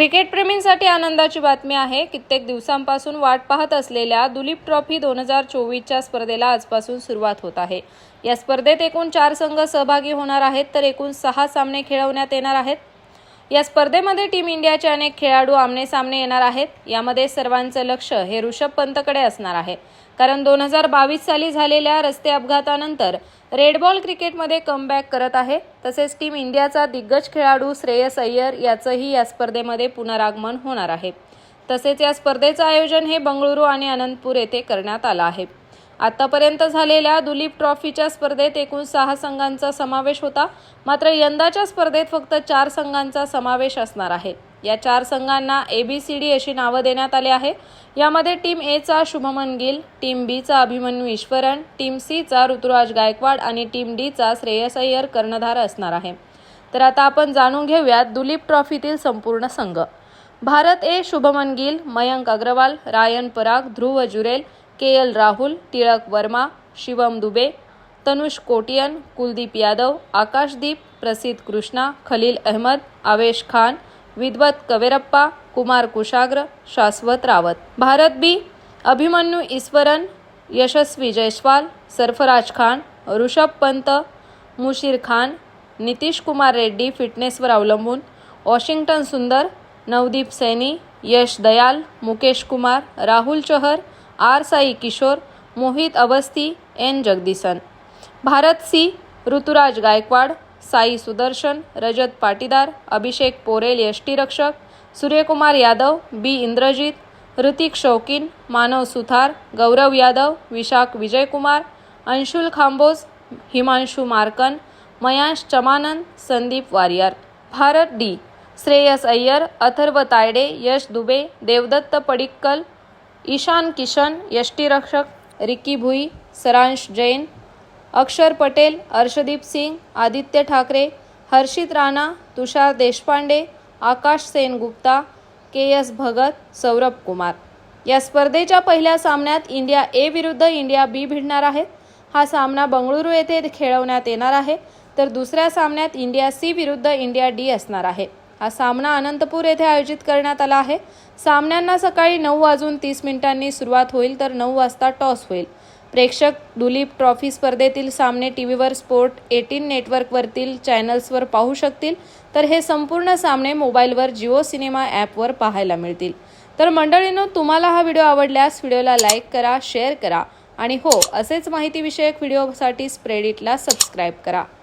क्रिकेटप्रेमींसाठी आनंदाची बातमी आहे. कित्येक दिवसांपासून वाट पाहत असलेल्या दुलीप ट्रॉफी दोन हजार चोवीसच्या स्पर्धेला आजपासून सुरुवात होत आहे. या स्पर्धेत एकूण चार संघ सहभागी होणार आहेत तर एकूण सहा सामने खेळवण्यात येणार आहेत. या स्पर्धेमध्ये टीम इंडियाचे अनेक खेळाडू आमनेसामने येणार आहेत. यामध्ये सर्वांचं लक्ष हे ऋषभ पंतकडे असणार आहे. कारण दोन हजार बावीस साली झालेल्या रस्ते अपघातानंतर रेडबॉल क्रिकेटमध्ये कमबॅक करत आहे. तसेच टीम इंडियाचा दिग्गज खेळाडू श्रेयस अय्यर याचंही या स्पर्धेमध्ये पुनरागमन होणार आहे. तसेच या स्पर्धेचं आयोजन हे बंगळुरू आणि अनंतपूर येथे करण्यात आलं आहे. आतापर्यंत झालेल्या दुलीप ट्रॉफीच्या स्पर्धेत एकूण सहा संघांचा समावेश होता. मात्र यंदाच्या स्पर्धेत फक्त चार संघांचा समावेश असणार आहे. या चार संघांना ए बी सी डी अशी नावं देण्यात आली आहे. यामध्ये टीम एचा शुभमन गिल टीम बीचा अभिमन्यू ईश्वरन टीम सीचा ऋतुराज गायकवाड आणि टीम डीचा श्रेयस अय्यर कर्णधार असणार आहे. तर आता आपण जाणून घेऊयात दुलीप ट्रॉफीतील संपूर्ण संघ. Bharat A Shubman Gill Mayank Agarwal Riyan Parag Dhruv Jurel K L Rahul Tilak Varma Shivam Dube Tanush Kotian Kuldeep Yadav Akashdeep Prasidh Krishna Khaleel Ahmad आवेश खान विद्वत कवेरप्पा कुमार कुशाग्र शाश्वत रावत. भारत बी अभिमन्यू ईश्वरन यशस्वी जयस्वाल सरफराज खान ऋषभ पंत मुशीर खान नितीश कुमार रेड्डी फिटनेसवर अवलंबून Washington Sundar Navdeep Saini Yash Dayal Mukesh Kumar Rahul Chahar R Sai Kishore Mohit Avasthi N Jagadeesan. Bharat C Ruturaj Gaikwad Sai Sudharsan Rajat Patidar Abhishek Porel यष्टीरक्षक Suryakumar Yadav B Indrajith Hrithik Shokeen Manav Suthar Gaurav Yadav Vyshak Vijaykumar Anshul Kamboj Himanshu Markan मयांश चमानन Sandeep Warrier. Bharat D Shreyas Iyer Atharva Taide Yash Dubey Devdutt Padikkal Ishan Kishan यष्टीरक्षक Ricky Bhui Saransh Jain Axar Patel Arshdeep Singh Aditya Thakare Harshit Rana Tushar Deshpande Akash Sen Gupta K S Bharat Saurabh Kumar. या स्पर्धेच्या पहिल्या सामन्यात India ए विरुद्ध India बी भिडणार आहेत. हा सामना बंगळुरू येथे खेळवण्यात येणार आहे. तर दुसऱ्या सामन्यात इंडिया सी विरुद्ध इंडिया डी असणार आहे. हा सामना अनंतपूर येथे आयोजित करण्यात आला आहे. सामन्यांना सकाळी नऊ वाजून तीस मिनिटांनी सुरुवात होईल तर नऊ वाजता टॉस होईल. प्रेक्षक दुलीप ट्रॉफी स्पर्धेतील सामने टी व्हीवर स्पोर्ट एटीन नेटवर्कवरतील चॅनल्सवर पाहू शकतील. तर हे संपूर्ण सामने मोबाईलवर जिओ सिनेमा ॲपवर पाहायला मिळतील. तर मंडळींनो तुम्हाला हा व्हिडिओ आवडल्यास व्हिडिओला लाईक करा शेअर करा आणि हो असेच माहितीविषयक व्हिडिओसाठी स्प्रेडिटला सबस्क्राईब करा.